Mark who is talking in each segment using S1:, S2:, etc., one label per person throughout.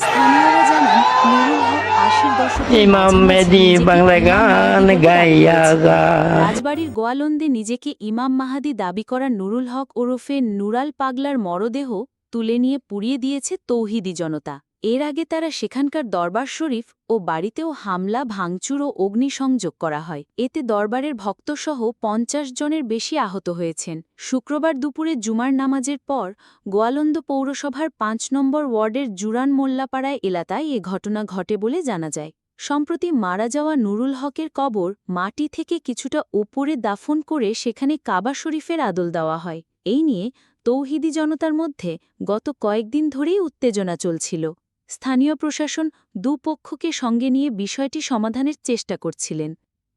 S1: স্থানীয়রা জানান নুরুল হক আশির দশকে
S2: ইমাম মেদি বাংলা গান গাইয়া
S1: রাজবাড়ির গোয়ালন্দে নিজেকে ইমাম মাহাদি দাবি করা নুরুল হক ওরফে নুরাল পাগলার মরদেহ তুলে নিয়ে পুড়িয়ে দিয়েছে তৌহিদি জনতা। এর আগে তারা সেখানকার দরবার শরীফ ও বাড়িতেও হামলা, ভাঙচুর ও অগ্নিসংযোগ করা হয়। এতে দরবারের ভক্তসহ পঞ্চাশ জনের বেশি আহত হয়েছেন। শুক্রবার দুপুরে জুমার নামাজের পর গোয়ালন্দ পৌরসভার পাঁচ নম্বর ওয়ার্ডের জুরান মোল্লাপাড়ায় এলাকায় এ ঘটনা ঘটে বলে জানা যায়। সম্প্রতি মারা যাওয়া নুরুল হকের কবর মাটি থেকে কিছুটা উপরে দাফন করে সেখানে কাবা শরীফের আদল দেওয়া হয়। এই নিয়ে তৌহিদি জনতার মধ্যে গত কয়েকদিন ধরেই উত্তেজনা চলছিল। স্থানীয় প্রশাসন দুপক্ষকে সঙ্গে নিয়ে বিষয়টি সমাধানের চেষ্টা করছিলেন।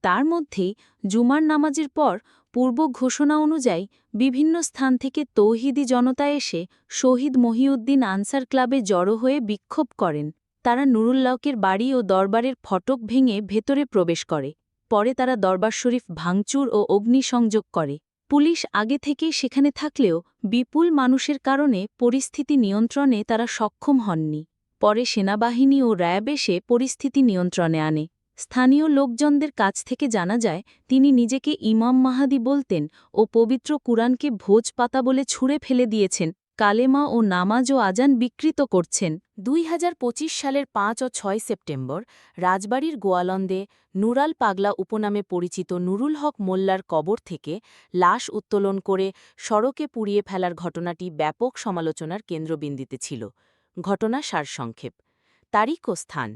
S1: তার মধ্যেই জুমার নামাজের পর পূর্ব ঘোষণা অনুযায়ী বিভিন্ন স্থান থেকে তৌহিদি জনতা এসে শহীদ মহিউদ্দিন আনসার ক্লাবে জড়ো হয়ে বিক্ষোভ করেন। তারা নুরুল্লাহকের বাড়ি ও দরবারের ফটক ভেঙে ভেতরে প্রবেশ করে। পরে তারা দরবার শরীফ ভাঙচুর ও অগ্নিসংযোগ করে। পুলিশ আগে থেকেই সেখানে থাকলেও বিপুল মানুষের কারণে পরিস্থিতি নিয়ন্ত্রণে তারা সক্ষম হননি। পরে সেনাবাহিনী ও র্যাব এসে পরিস্থিতি নিয়ন্ত্রণে আনে। স্থানীয় লোকজনদের কাছ থেকে জানা যায়, তিনি নিজেকে ইমাম মাহাদি বলতেন ও পবিত্র কুরআনকে ভোজ পাতা বলে ছুঁড়ে ফেলে দিয়েছেন, কালেমা ও নামাজ ও আজান বিকৃত করছেন। দুই হাজার পঁচিশ সালের পাঁচ ও ছয় সেপ্টেম্বর, রাজবাড়ির গোয়ালন্দে নুরাল পাগলা উপনামে পরিচিত নুরুল হক মোল্লার কবর থেকে লাশ উত্তোলন করে সড়কে পুড়িয়ে ফেলার ঘটনাটি ব্যাপক সমালোচনার কেন্দ্রবিন্দুতে ছিল। ঘটনা সারসংক্ষেপ। তারিখ ও স্থান।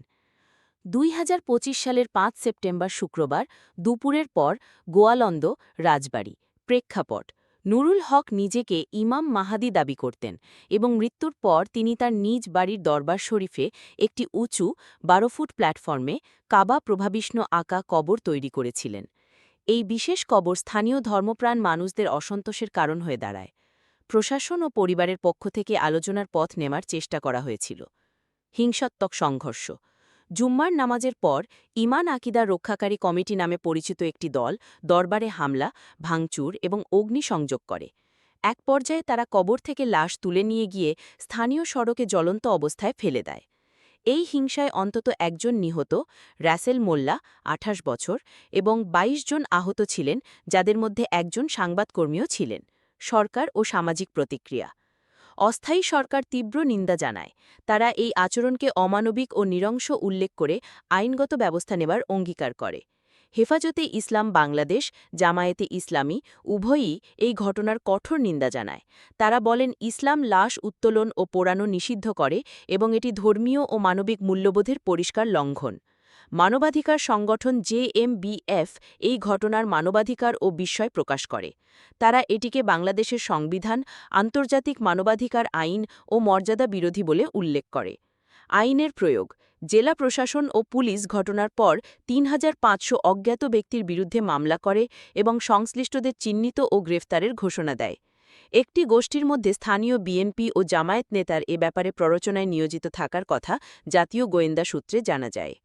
S1: দুই হাজার পঁচিশ সালের পাঁচ সেপ্টেম্বর শুক্রবার দুপুরের পর গোয়ালন্দ, রাজবাড়ি। প্রেক্ষাপট। নুরুল হক নিজেকে ইমাম মাহাদি দাবি করতেন এবং মৃত্যুর পর তিনি তার নিজ বাড়ির দরবার শরীফে একটি উঁচু বারো ফুট প্ল্যাটফর্মে কাবা প্রভাবিষ্ণ আঁকা কবর তৈরি করেছিলেন। এই বিশেষ কবর স্থানীয় ধর্মপ্রাণ মানুষদের অসন্তোষের কারণ হয়ে দাঁড়ায়। প্রশাসন ও পরিবারের পক্ষ থেকে আলোচনার পথ নেমার চেষ্টা করা হয়েছিল। হিংসাত্মক সংঘর্ষ। জুম্মার নামাজের পর ইমান আকিদা রক্ষাকারী কমিটি নামে পরিচিত একটি দল দরবারে হামলা, ভাঙচুর এবং অগ্নিসংযোগ করে। এক পর্যায়ে তারা কবর থেকে লাশ তুলে নিয়ে গিয়ে স্থানীয় সড়কে জ্বলন্ত অবস্থায় ফেলে দেয়। এই হিংসায় অন্তত একজন নিহত র্যাসেল মোল্লা, আঠাশ বছর এবং ২২ জন আহত ছিলেন, যাদের মধ্যে একজন সাংবাদকর্মীও ছিলেন। সরকার ও সামাজিক প্রতিক্রিয়া। অস্থায়ী সরকার তীব্র নিন্দা জানায়। তারা এই আচরণকে অমানবিক ও নিরংশ উল্লেখ করে আইনগত ব্যবস্থা নেবার অঙ্গীকার করে। হেফাজতে ইসলাম বাংলাদেশ, জামায়াতে ইসলামী উভয়ই এই ঘটনার কঠোর নিন্দা জানায়। তারা বলেন, ইসলাম লাশ উত্তোলন ও পোড়ানো নিষিদ্ধ করে এবং এটি ধর্মীয় ও মানবিক মূল্যবোধের পরিষ্কার লঙ্ঘন। মানবাধিকার সংগঠন জেএমবিএফ এই ঘটনার মানবাধিকার ও বিস্ময় প্রকাশ করে। তারা এটিকে বাংলাদেশের সংবিধান, আন্তর্জাতিক মানবাধিকার আইন ও মর্যাদা বিরোধী বলে উল্লেখ করে। আইনের প্রয়োগ, জেলা প্রশাসন ও পুলিশ ঘটনার পর তিন হাজার পাঁচশো অজ্ঞাত ব্যক্তির বিরুদ্ধে মামলা করে এবং সংশ্লিষ্টদের চিহ্নিত ও গ্রেফতারের ঘোষণা দেয়। একটি গোষ্ঠীর মধ্যে স্থানীয় বিএনপি ও জামায়াত নেতার এ ব্যাপারে প্ররোচনায় নিয়োজিত থাকার কথা জাতীয় গোয়েন্দা সূত্রে জানা যায়।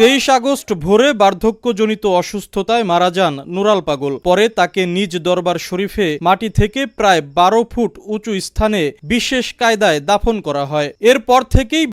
S3: তেইশ আগস্ট ভোরে বার্ধক্যজনিত অসুস্থতায় মারা যান নুরাল পাগল। পরে তাকে নিজ দরবার শরীফে মাটি থেকে প্রায় বারো ফুট উঁচু স্থানে বিশেষ কায়দায় দাফন করা হয়। এরপর থেকেই